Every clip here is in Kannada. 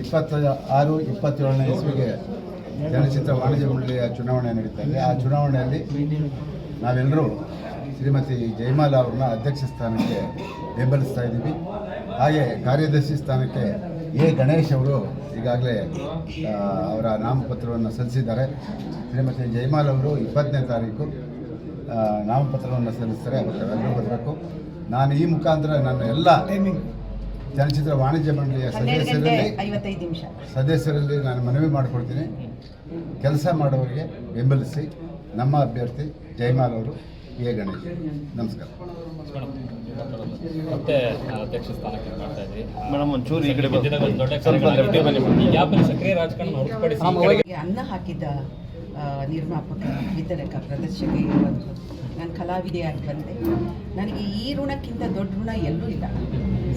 ಇಪ್ಪತ್ತ ಆರು, ಇಪ್ಪತ್ತೇಳನೇ ಇಸ್ವಿಗೆ ಚಲನಚಿತ್ರ ವಾಣಿಜ್ಯ ಮಂಡಳಿಯ ಚುನಾವಣೆ ನಡೀತಾ ಆ ಚುನಾವಣೆಯಲ್ಲಿ ನಾವೆಲ್ಲರೂ ಶ್ರೀಮತಿ ಜಯಮಾಲ ಅವ್ರನ್ನ ಅಧ್ಯಕ್ಷ ಸ್ಥಾನಕ್ಕೆ ಬೆಂಬಲಿಸ್ತಾ ಇದ್ದೀವಿ. ಹಾಗೆ ಕಾರ್ಯದರ್ಶಿ ಸ್ಥಾನಕ್ಕೆ ಎ. ಗಣೇಶ್ ಅವರು ಈಗಾಗಲೇ ಅವರ ನಾಮಪತ್ರವನ್ನು ಸಲ್ಲಿಸಿದ್ದಾರೆ. ಶ್ರೀಮತಿ ಜಯಮಾಲ್ ಅವರು ಇಪ್ಪತ್ತನೇ ತಾರೀಕು ನಾಮಪತ್ರವನ್ನು ಸಲ್ಲಿಸ್ತಾರೆ ಅವರು ಬರಬೇಕು. ನಾನು ಈ ಮುಖಾಂತರ ನನ್ನ ಎಲ್ಲ ಚಲನಚಿತ್ರ ವಾಣಿಜ್ಯ ಮಂಡಳಿಯ ಸದಸ್ಯರಲ್ಲಿ ನಿಮಿಷ. ಸದಸ್ಯರಲ್ಲಿ ನಾನು ಮನವಿ ಮಾಡಿಕೊಡ್ತೀನಿ ಕೆಲಸ ಮಾಡುವವರಿಗೆ ಬೆಂಬಲಿಸಿ ನಮ್ಮ ಅಭ್ಯರ್ಥಿ ಜಯಮಾಲ್ ಅವರು ಎ. ಗಣೇಶ್ ನಮಸ್ಕಾರ. ಮತ್ತೆ ಅಧ್ಯಕ್ಷ ಸ್ಥಾನಕ್ಕೆ ಮಾಡ್ತಾ ಇದ್ರಿ ಮೇಡಮ್ ಒಂಚೂರು ಈ ಕಡೆ ದೊಡ್ಡ ಸಕ್ರಿಯ ರಾಜಕಾರಣ ಹೊರತುಪಡಿಸಿ ಅನ್ನ ಹಾಕಿದ ಆ, ನಿರ್ಮಾಪಕ, ವಿತರಕ, ಪ್ರದರ್ಶಕ ಇರುವಂಥದ್ದು. ನಾನು ಕಲಾವಿದೆಯಾಗಿ ಬಂದೆ. ನನಗೆ ಈ ಋಣಕ್ಕಿಂತ ದೊಡ್ಡ ಋಣ ಎಲ್ಲೂ ಇಲ್ಲ.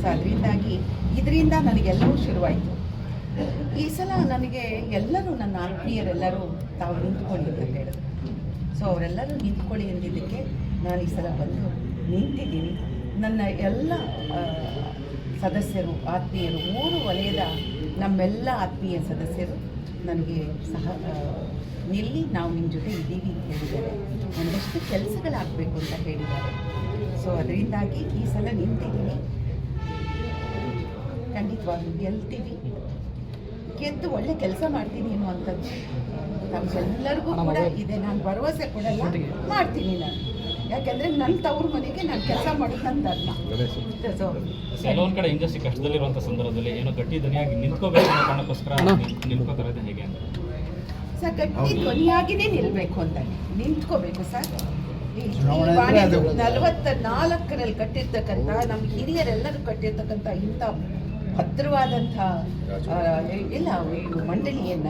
ಸೊ ಅದರಿಂದಾಗಿ ಇದರಿಂದ ನನಗೆಲ್ಲವೂ ಶುರುವಾಯಿತು. ಈ ಸಲ ನನಗೆ ಎಲ್ಲರೂ ನನ್ನ ಆತ್ಮೀಯರೆಲ್ಲರೂ ತಾವು ನಿಂತ್ಕೊಳ್ಳಿ ಅಂತ ಹೇಳಿದ್ರು ಸೊ ಅವರೆಲ್ಲರೂ ನಿಂತ್ಕೊಳ್ಳಿ ಎಂದಿದ್ದಕ್ಕೆ ನಾನು ಈ ಸಲ ಬಂದು ನಿಂತಿದ್ದೀನಿ. ನನ್ನ ಎಲ್ಲ ಸದಸ್ಯರು, ಆತ್ಮೀಯರು, ಮೂರು ವಲಯದ ನಮ್ಮೆಲ್ಲ ಆತ್ಮೀಯ ಸದಸ್ಯರು ನನಗೆ ಸಹ ನಿಲ್ಲಿ ನಾವು ನಿಮ್ಮ ಜೊತೆ ಇದ್ದೀವಿ ಅಂತ ಹೇಳಿದ್ದಾರೆ. ಒಂದಷ್ಟು ಕೆಲಸಗಳಾಗಬೇಕು ಅಂತ ಹೇಳಿದ್ದಾರೆ. ಸೊ ಅದರಿಂದಾಗಿ ಈ ಸಲ ನಿಂತಿದ್ದೀನಿ ಖಂಡಿತವಾಗಿ ಗೆಲ್ತೀವಿ. ಗೆದ್ದು ಒಳ್ಳೆ ಕೆಲಸ ಮಾಡ್ತೀನಿ ಅನ್ನುವಂಥದ್ದು ನಮ್ಗೆಲ್ಲರಿಗೂ ಕೂಡ ಇದೆ. ನಾನು ಭರವಸೆ ಕೊಡಲ್ಲ. ಮಾಡ್ತೀನಿ ನಾನು. ಯಾಕೆಂದ್ರೆ ನನ್ನ ತವ್ರ ಮನೆಗೆ ನಾನು ಕೆಲಸ ಮಾಡೋದು ನಂದಲ್ಲ. ಸೋ ಕೆಲವೊಂದ್ ಕಡೆ ಇಂಡಸ್ಟ್ರಿ ಕಷ್ಟದಲ್ಲಿರುವಂಥ ಸಂದರ್ಭದಲ್ಲಿ ಏನೋ ಗಟ್ಟಿ ದನಿಯಾಗಿ ನಿಂತ್ಕೋಬೇಕು ಅನ್ನೋ ಕಾರಣಕ್ಕೋಸ್ಕರ ನಿಂತ್ಕೋತಾರೆ ಹೇಗೆ ಅಂತ? ಸರ್ ಗಟ್ಟಿ ಧ್ವನಿಯಾಗಿನೇ ನಿಲ್ಬೇಕು ಅಂತ. ನಿಂತ್ಕೋಬೇಕು ಸರ್. ನಲವತ್ತ ನಾಲ್ಕರಲ್ಲಿ ಕಟ್ಟಿರ್ತಕ್ಕಂಥ ನಮ್ಮ ಹಿರಿಯರೆಲ್ಲರೂ ಕಟ್ಟಿರ್ತಕ್ಕಂಥ ಇಂಥ ಭದ್ರವಾದಂಥ ಎಲ್ಲ ಮಂಡಳಿಯನ್ನ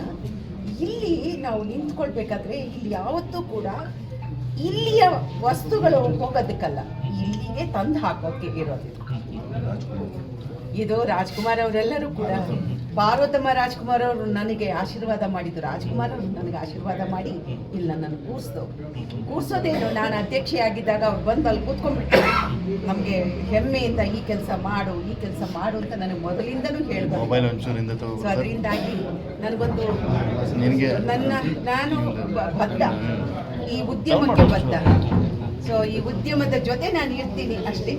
ಇಲ್ಲಿ ನಾವು ನಿಂತ್ಕೊಳ್ಬೇಕಾದ್ರೆ ಇಲ್ಲಿ ಯಾವತ್ತೂ ಕೂಡ ಇಲ್ಲಿಯ ವಸ್ತುಗಳು ಹೋಗೋದಕ್ಕಲ್ಲ. ಇಲ್ಲಿಗೆ ತಂದು ಹಾಕೋಕೆ ಇರೋದು. ಇದು ರಾಜ್ಕುಮಾರ್ ಅವರೆಲ್ಲರೂ ಕೂಡ. ಪಾರ್ವತಮ್ಮ ರಾಜ್ಕುಮಾರ್ ಅವರು ನನಗೆ ಆಶೀರ್ವಾದ ಮಾಡಿದ್ದು ರಾಜ್ಕುಮಾರ್ ಅವರು ನನಗೆ ಆಶೀರ್ವಾದ ಮಾಡಿ ಇಲ್ಲ ನಾನು ಕೂರಿಸ್ದು. ಕೂರಿಸೋದೇನು? ನಾನು ಅಧ್ಯಕ್ಷೆಯಾಗಿದ್ದಾಗ ಅವ್ರು ಬಂದು ಅಲ್ಲಿ ಕೂತ್ಕೊಂಡ್ಬಿಟ್ಟು ನಮಗೆ ಹೆಮ್ಮೆಯಿಂದ ಈ ಕೆಲಸ ಮಾಡು ಈ ಕೆಲಸ ಮಾಡು ಅಂತ ನನಗೆ ಮೊದಲಿಂದನೂ ಹೇಳ್ಬೋದು ಸೊ ಅದರಿಂದಾಗಿ ನನಗೊಂದು ನಿನಗೆ ನನ್ನ ನಾನು ಬದ್ಧ ಈ ಉದ್ಯಮಕ್ಕೆ ಬದ್ಧ ಸೊ ಈ ಉದ್ಯಮದ ಜೊತೆ ನಾನು ಇರ್ತೀನಿ ಅಷ್ಟೇ.